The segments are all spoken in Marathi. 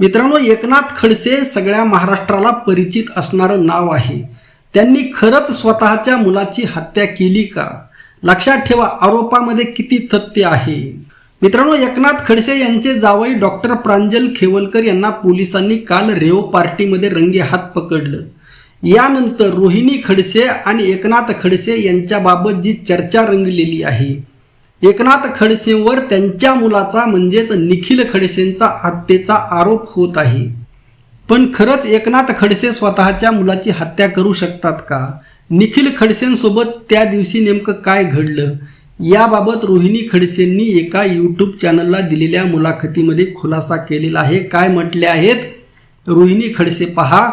मित्रांनो एकनाथ खडसे सगळ्या महाराष्ट्राला परिचित असणारं नाव आहे. त्यांनी खरंच स्वतःच्या मुलाची हत्या केली का? लक्षात ठेवा आरोपामध्ये किती तथ्य आहे. मित्रांनो एकनाथ खडसे यांचे जावई डॉक्टर प्रांजल खेवलकर यांना पोलिसांनी काल रेव पार्टीमध्ये रंगे हात पकडलं. यानंतर रोहिणी खडसे आणि एकनाथ खडसे यांच्याबाबत जी चर्चा रंगलेली आहे एकनाथ खडसेंवर त्यांच्या मुलाचा म्हणजेच निखिल खडसेंचा हत्येचा आरोप होत आहे. पण खरंच एकनाथ खडसे स्वतःच्या मुलाची हत्या करू शकतात का? निखिल खडसेंसोबत त्या दिवशी नेमकं काय घडलं? याबाबत रोहिणी खडसेंनी एका यूट्यूब चॅनलला दिलेल्या मुलाखतीमध्ये खुलासा केलेला आहे. काय म्हटले आहेत? रोहिणी खडसे पहा.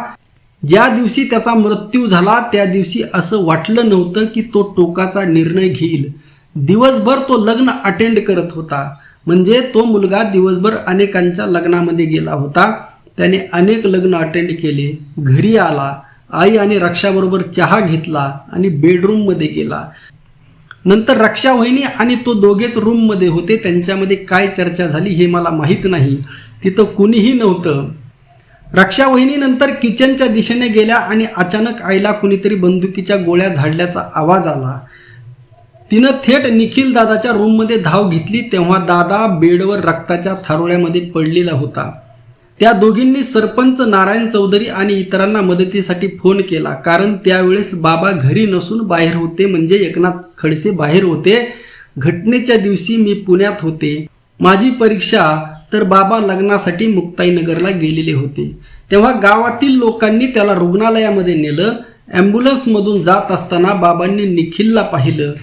ज्या दिवशी त्याचा मृत्यू झाला त्या दिवशी असं वाटलं नव्हतं की तो टोकाचा निर्णय घेईल. दिवसभर तो लग्न अटेंड करत होता. म्हणजे तो मुलगा दिवसभर अनेकांच्या लग्नामध्ये गेला होता. त्याने अनेक लग्न अटेंड केले. घरी आला. आई आणि रक्षाबरोबर चहा घेतला आणि बेडरूममध्ये गेला. नंतर रक्षा वहिनी आणि तो दोघेच रूममध्ये होते. त्यांच्यामध्ये काय चर्चा झाली हे मला माहीत नाही. तिथं कुणीही नव्हतं. रक्षा वहिनीनंतर किचनच्या दिशेने गेल्या आणि अचानक आईला कुणीतरी बंदुकीच्या गोळ्या झाडल्याचा आवाज आला. तिनं थेट निखिल दादाच्या रूममध्ये धाव घेतली तेव्हा दादा बेडवर रक्ताच्या थारोळ्यामध्ये पडलेला होता. त्या दोघींनी सरपंच नारायण चौधरी आणि इतरांना मदतीसाठी फोन केला. कारण त्यावेळेस बाबा घरी नसून बाहेर होते म्हणजे एकनाथ खडसे बाहेर होते. घटनेच्या दिवशी मी पुण्यात होते. माझी परीक्षा तर बाबा लग्नासाठी मुक्ताईनगरला गेलेले होते. तेव्हा गावातील लोकांनी त्याला रुग्णालयामध्ये नेलं. ॲम्ब्युलन्समधून जात असताना बाबांनी निखिलला पाहिलं.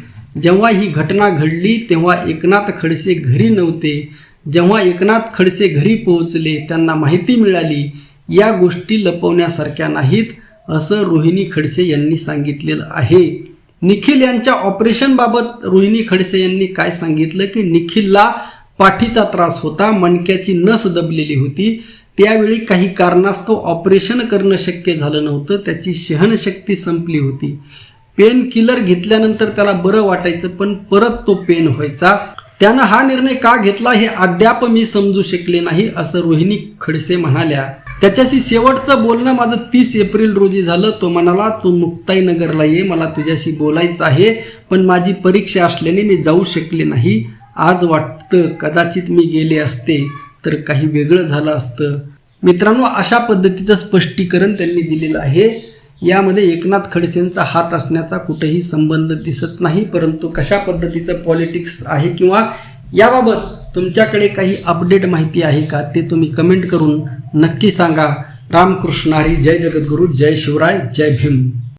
जेव्हा ही घटना घडली तेव्हा एकनाथ खडसे घरी नव्हते. जेव्हा एकनाथ खडसे घरी पोहोचले त्यांना माहिती मिळाली या गोष्टी लपवण्यासारख्या नाहीत असं रोहिणी खडसे यांनी सांगितलेलं आहे. निखिल यांच्या ऑपरेशनबाबत रोहिणी खडसे यांनी काय सांगितलं की निखिलला पाठीचा त्रास होता मणक्याची नस दबलेली होती. त्यावेळी काही कारणास्तव ऑपरेशन करणं शक्य झालं नव्हतं त्याची सहनशक्ती संपली होती. पेन किलर घेतल्यानंतर त्याला बरं वाटायचं पण परत तो पेन व्हायचा. त्यानं हा निर्णय का घेतला हे अद्याप मी समजू शकले नाही असं रोहिणी खडसे म्हणाल्या. त्याच्याशी शेवटचं बोलणं माझं तीस एप्रिल रोजी झालं. तो म्हणाला तू मुक्ताईनगरला ये मला तुझ्याशी बोलायचं आहे पण माझी परीक्षा असल्याने मी जाऊ शकले नाही. आज वाटतं कदाचित मी गेले असते तर काही वेगळं झालं असतं. मित्रांनो अशा पद्धतीचं स्पष्टीकरण त्यांनी दिलेलं आहे. यामध्ये एकनाथ खडसेंचा हात असण्याचा कुठेही संबंध दिसत नाही परंतु कशा पद्धतीचं पॉलिटिक्स आहे किंवा याबाबत तुमच्याकडे काही अपडेट माहिती आहे का ते तुम्ही कमेंट करून नक्की सांगा. रामकृष्णारी जय जगद्गुरू जय शिवराय जय भीम.